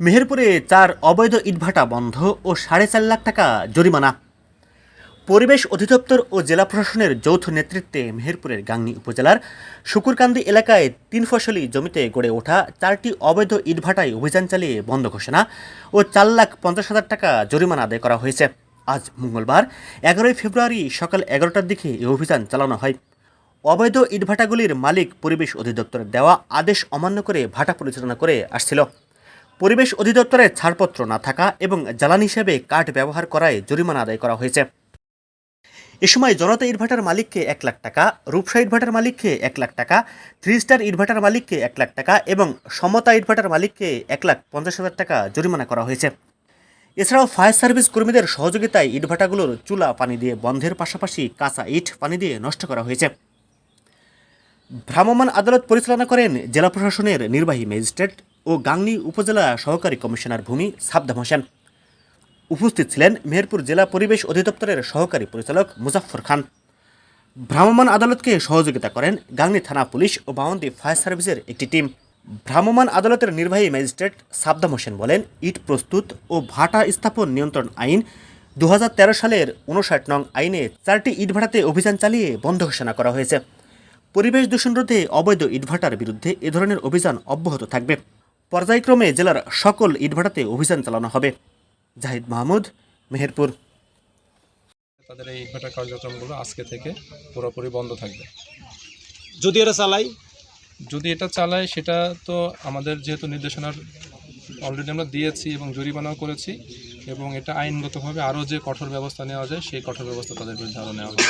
মেহেরপুরে চার অবৈধ ইটভাটা বন্ধ ও সাড়ে চার লাখ টাকা জরিমানা। পরিবেশ অধিদপ্তর ও জেলা প্রশাসনের যৌথ নেতৃত্বে মেহেরপুরের গাংনী উপজেলার শুকুরকান্দি এলাকায় তিন ফসলি জমিতে গড়ে ওঠা চারটি অবৈধ ইটভাটায় অভিযান চালিয়ে বন্ধ ঘোষণা ও চার লাখ পঞ্চাশ হাজার টাকা জরিমানা আদায় করা হয়েছে। আজ মঙ্গলবার, এগারোই ফেব্রুয়ারি সকাল এগারোটার দিকে এই অভিযান চালানো হয়। অবৈধ ইটভাটাগুলির মালিক পরিবেশ অধিদপ্তরের দেওয়া আদেশ অমান্য করে ভাটা পরিচালনা করে আসছিল। পরিবেশ অধিদপ্তরের ছাড়পত্র না থাকা এবং জ্বালানি হিসেবে কাঠ ব্যবহার করায় জরিমানা আদায় করা হয়েছে। এ সময় জনতা ইটভাটার মালিককে এক লাখ টাকা, রূপসা ইটভাটার মালিককে এক লাখ টাকা থ্রি স্টার ইটভাটার মালিককে এক লাখ টাকা এবং সমতা ইটভাটার মালিককে এক লাখ পঞ্চাশ হাজার টাকা জরিমানা করা হয়েছে। এছাড়াও ফায়ার সার্ভিস কর্মীদের সহযোগিতায় ইটভাটাগুলোর চুলা পানি দিয়ে বন্ধের পাশাপাশি কাঁচা ইট পানি দিয়ে নষ্ট করা হয়েছে। ভ্রাম্যমাণ আদালত পরিচালনা করেন জেলা প্রশাসনের নির্বাহী ম্যাজিস্ট্রেট গাংনী উপজেলা সহকারী কমিশনার ভূমি সাবদাম হোসেন। উপস্থিত ছিলেন মেহেরপুর জেলা পরিবেশ অধিদপ্তরের সহকারী পরিচালক মুজাফফর খান। ভ্রাম্যমাণ আদালতকে সহযোগিতা করেন গাংনী থানা পুলিশ ও বাউন্দি ফায়ার সার্ভিসের একটি টিম। ভ্রাম্যমাণ আদালতের নির্বাহী ম্যাজিস্ট্রেট সাবদাম হোসেন বলেন, ইট প্রস্তুত ও ভাটা স্থাপন নিয়ন্ত্রণ আইন দু হাজার তেরো সালের উনষাট নং আইনে চারটি ইটভাটাতে অভিযান চালিয়ে বন্ধ ঘোষণা করা হয়েছে। পরিবেশ দূষণ রোধে অবৈধ ইটভাটার বিরুদ্ধে এ ধরনের অভিযান অব্যাহত থাকবে। পর্যায়ক্রমে জেলার সকল ইটভাটাতে অভিযান চালানো হবে। জাহিদ মাহমুদ মেহেরপুর। তাদের এই ইটভাটা কার্যক্রমগুলো আজকে থেকে পুরোপুরি বন্ধ থাকবে। যদি এটা চালাই? যদি এটা চালায় সেটা তো আমাদের যেহেতু নির্দেশনার অলরেডি আমরা দিয়েছি এবং জরিমানাও করেছি এবং এটা আইনগতভাবে আরও যে কঠোর ব্যবস্থা নেওয়া যায় সেই কঠোর ব্যবস্থা তাদের বিরুদ্ধে আরও নেওয়া হবে।